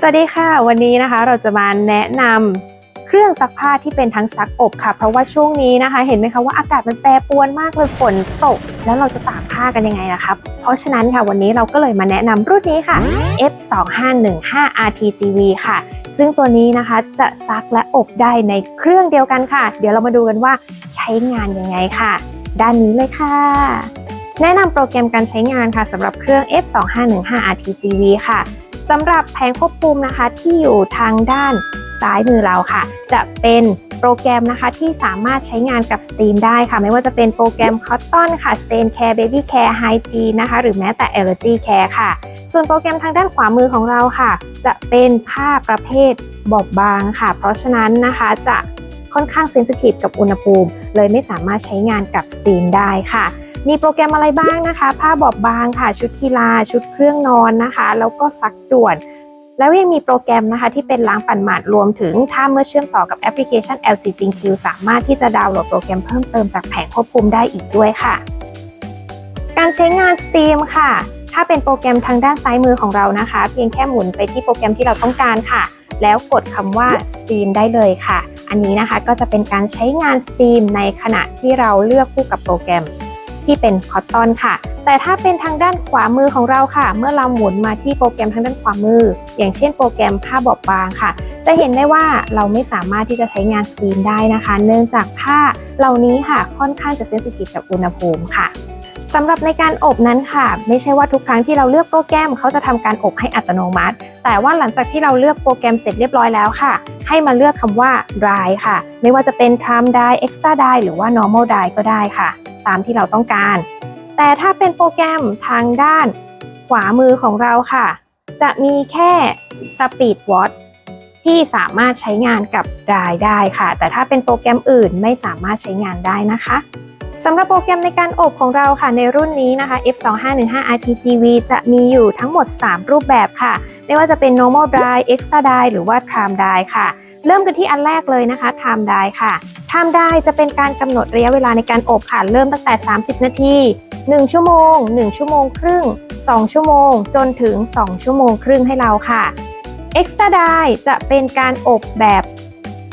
สวัสดีค่ะ วันนี้นะคะเราจะมาแนะนำเครื่องซักผ้าที่เป็นทั้งซักอบค่ะ เพราะว่าช่วงนี้นะคะ เห็นไหมคะว่าอากาศมันแปรปรวนมากเลยฝนตก แล้วเราจะตากผ้ากันยังไงนะครับ เพราะฉะนั้นค่ะวันนี้เราก็เลยมาแนะนำรุ่นนี้ค่ะ F2515 RTGV ค่ะ ซึ่งตัวนี้นะคะจะซักและอบได้ในเครื่องเดียวกันค่ะ เดี๋ยวเรามาดูกันว่าใช้งานยังไงค่ะ ด้านนี้เลยค่ะแนะนำโปรแกรมการใช้งานค่ะสำหรับเครื่อง F2515 RTGV ค่ะ สำหรับแผงควบคุมนะคะที่อยู่ทางด้านซ้ายมือเราค่ะ จะเป็นโปรแกรมนะคะที่สามารถใช้งานกับ Steam ได้ค่ะ ไม่ว่าจะเป็นโปรแกรม Cotton ค่ะ Stain Care Baby Care Hygiene นะคะ หรือแม้แต่ Allergy Care ค่ะ ส่วนโปรแกรมทางด้านขวามือของเราค่ะ จะเป็นผ้าประเภทบอบบางค่ะ เพราะฉะนั้นนะคะจะค่อนข้างเซนซิทีฟกับอุณหภูมิ เลยไม่สามารถใช้งานกับ Steam ได้ค่ะ มีโปรแกรมอะไรบ้างนะคะ ผ้าบอบบางค่ะ ชุดกีฬา ชุดเครื่องนอนนะคะ แล้วก็ซักด่วน แล้วยังมีโปรแกรมนะคะ ที่เป็นล้างปั่นหมาดรวมถึง ถ้าเมื่อเชื่อมต่อกับแอปพลิเคชัน LG ThinQ สามารถที่จะดาวน์โหลดโปรแกรมเพิ่มเติมจากแผงควบคุมได้อีกด้วยค่ะ การใช้งาน Steam ค่ะ ถ้าเป็นโปรแกรมทางด้านซ้ายมือของเรานะคะ เพียงแค่หมุนไปที่โปรแกรมที่เราต้องการค่ะแล้วกดคำว่า Steam ได้เลยค่ะ อันนี้นะคะก็จะเป็นการใช้งาน Steam ในขณะที่เราเลือกคู่กับโปรแกรม ที่เป็น Cotton ค่ะ แต่ถ้าเป็นทางด้านขวามือของเราค่ะ เมื่อเราหมุนมาที่โปรแกรมทางด้านขวามือ อย่างเช่นโปรแกรมผ้าบอบบางค่ะ จะเห็นได้ว่าเราไม่สามารถที่จะใช้งาน Steam ได้นะคะ เนื่องจากผ้าเหล่านี้ค่ะค่อนข้างจะเซนซิทีฟกับอุณหภูมิค่ะสำหรับในการอบนั้นค่ะ ไม่ใช่ว่าทุกครั้งที่เราเลือกโปรแกรมเขาจะทำการอบให้อัตโนมัติ แต่ว่าหลังจากที่เราเลือกโปรแกรมเสร็จเรียบร้อยแล้วค่ะ ให้มาเลือกคำว่า dry ค่ะ ไม่ว่าจะเป็น time dry extra dry หรือว่า normal dry ก็ได้ค่ะ ตามที่เราต้องการ แต่ถ้าเป็นโปรแกรมทางด้านขวามือของเราค่ะ จะมีแค่ Speed Watch ที่สามารถใช้งานกับ Dry ได้ค่ะ แต่ถ้าเป็นโปรแกรมอื่นไม่สามารถใช้งานได้นะคะสำหรับโปรแกรมในการอบของเราค่ะในรุ่นนี้นะคะ F2515 RTGV จะมีอยู่ทั้งหมด 3 รูปแบบค่ะ ไม่ว่าจะเป็น normal dry extra dry หรือว่า time dry ค่ะ เริ่มกันที่อันแรกเลยนะคะ time dry ค่ะ time dry จะเป็นการกำหนดระยะเวลาในการอบค่ะเริ่มตั้งแต่ 30 นาที 1 ชั่วโมง 1 ชั่วโมงครึ่ง 2 ชั่วโมง จนถึง 2 ชั่วโมงครึ่งให้เราค่ะ extra dry จะเป็นการอบแบบ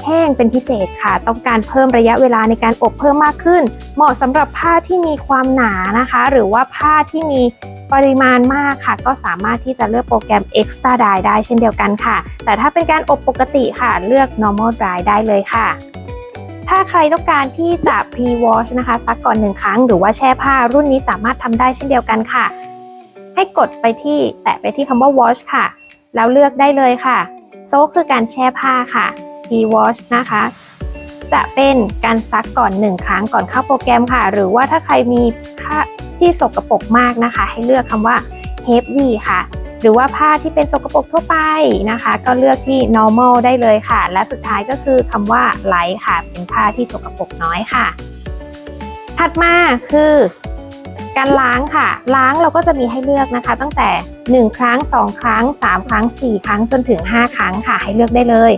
แห้งเป็นพิเศษค่ะ ต้องการเพิ่มระยะเวลาในการอบเพิ่มมากขึ้น เหมาะสำหรับผ้าที่มีความหนานะคะ หรือว่าผ้าที่มีปริมาณมากค่ะ ก็สามารถที่จะเลือกโปรแกรม extra dry ได้เช่นเดียวกันค่ะ แต่ถ้าเป็นการอบปกติค่ะเลือก normal dry ได้เลยค่ะ ถ้าใครต้องการที่จะ pre wash นะคะซักก่อนหนึ่งครั้ง หรือว่าแช่ผ้ารุ่นนี้สามารถทำได้เช่นเดียวกันค่ะ ให้กดไปที่แตะไปที่คำว่า wash ค่ะ แล้วเลือกได้เลยค่ะโซคือการแช่ผ้าค่ะ pre wash นะคะจะเป็นการซักก่อน 1 ครั้งก่อนเข้าโปรแกรมค่ะ หรือว่าถ้าใครมีผ้าที่สกรปรกมากนะคะ ให้เลือกคำว่า heavy ค่ะ หรือว่าผ้าที่เป็นสกปรกทั่วไปนะคะ ก็เลือกที่ normal ได้เลยค่ะ และสุดท้ายก็คือคำว่า light ค่ะ เป็นผ้าที่สกปรกน้อยค่ะ ถัดมาคือการล้างค่ะ ล้างเราก็จะมีให้เลือกนะคะ ตั้งแต่ 1 ครั้ง 2 ครั้ง 3 ครั้ง 4 ครั้งจนถึง 5 ครั้งค่ะ ให้เลือกได้เลย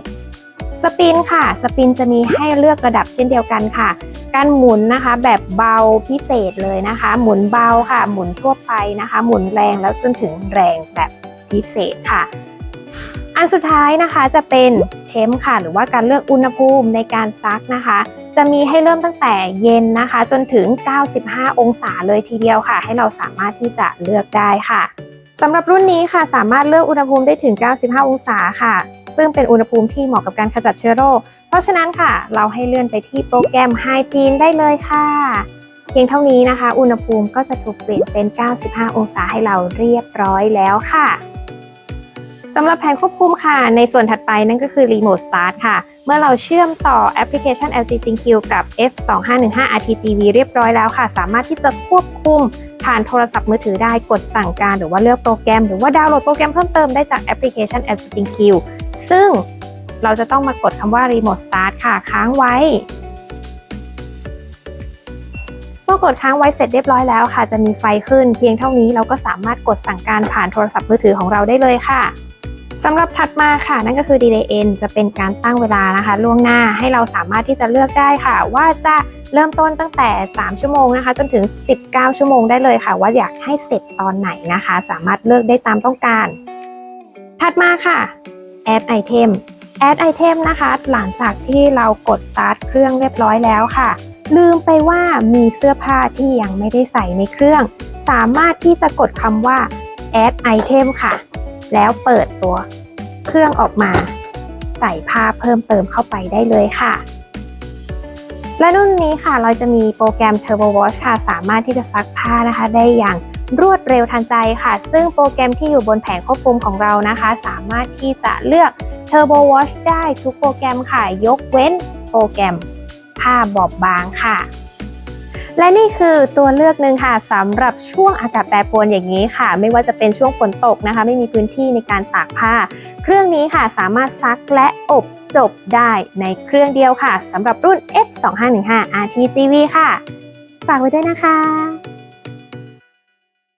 สปินค่ะ สปินจะมีให้เลือกระดับเช่นเดียวกันค่ะ การหมุนนะคะแบบเบาพิเศษเลยนะคะ หมุนเบาค่ะ หมุนทั่วไปนะคะ หมุนแรงแล้วจนถึงแรงแบบพิเศษค่ะ อันสุดท้ายนะคะจะเป็นเทมค่ะ หรือว่าการเลือกอุณหภูมิในการซักนะคะ จะมีให้เริ่มตั้งแต่เย็นนะคะ จนถึง 95 องศาเลยทีเดียวค่ะ ให้เราสามารถที่จะเลือกได้ค่ะ สำหรับรุ่นนี้ค่ะสามารถเลือกอุณหภูมิได้ถึง 95 องศาค่ะ ซึ่งเป็นอุณหภูมิที่เหมาะกับการขจัดเชื้อโรค เพราะฉะนั้นค่ะ เราให้เลื่อนไปที่โปรแกรม Hygiene ได้เลยค่ะ เพียงเท่านี้นะคะ อุณหภูมิก็จะถูกเปลี่ยนเป็น 95 องศาให้เราเรียบร้อยแล้วค่ะสำหรับแผงควบคุมค่ะ ในส่วนถัดไปนั่นก็คือ Remote Start ค่ะ เมื่อเราเชื่อมต่อแอปพลิเคชัน LG ThinQ กับ F2515 RTGV เรียบร้อยแล้วค่ะ สามารถที่จะควบคุม ผ่านโทรศัพท์มือถือได้กดสั่งการหรือว่าเลือกโปรแกรม หรือว่าดาวน์โหลดโปรแกรมเพิ่มเติมได้จากแอปพลิเคชัน LG ThinQ ซึ่งเราจะต้องมากดคำว่า Remote Start ค่ะค้างไว้เมื่อกดค้างไว้เสร็จเรียบร้อยแล้วค่ะ จะมีไฟขึ้น เพียงเท่านี้เราก็สามารถกดสั่งการผ่านโทรศัพท์มือถือของเราได้เลยค่ะสำหรับถัดมาค่ะ นั่นก็คือ Delay End จะเป็นการตั้งเวลานะคะ ล่วงหน้าให้เราสามารถที่จะเลือกได้ค่ะ ว่าจะ เริ่มต้นตั้งแต่ 3 ชั่วโมงนะคะ จนถึง 19 ชั่วโมงได้เลยค่ะ ว่าอยากให้เสร็จตอนไหนนะคะ สามารถเลือกได้ตามต้องการ ถัดมาค่ะ add item add item นะคะ หลังจากที่เรากด start เครื่องเรียบร้อยแล้วค่ะ ลืมไปว่ามีเสื้อผ้าที่ยังไม่ได้ใส่ในเครื่อง สามารถที่จะกดคำว่า add item ค่ะ แล้วเปิดตัวเครื่องออกมา ใส่ผ้าเพิ่มเติมเข้าไปได้เลยค่ะ และรุ่นนี้ค่ะเราจะมีโปรแกรม Turbo Wash ค่ะ สามารถที่จะซักผ้านะคะ ได้อย่างรวดเร็วทันใจค่ะ ซึ่งโปรแกรมที่อยู่บนแผงควบคุมของเรานะคะ สามารถที่จะเลือก Turbo Wash ได้ทุกโปรแกรมค่ะ ยกเว้นโปรแกรมผ้าบอบบางค่ะ และนี่คือตัวเลือกหนึ่งค่ะสำหรับช่วงอากาศแปรปรวนอย่างนี้ค่ะ ไม่ว่าจะเป็นช่วงฝนตกนะคะ ไม่มีพื้นที่ในการตากผ้า เครื่องนี้ค่ะสามารถซักและอบจบได้ในเครื่องเดียวค่ะสำหรับรุ่น F2515 RTGV ค่ะ ฝากไว้ด้วยนะคะ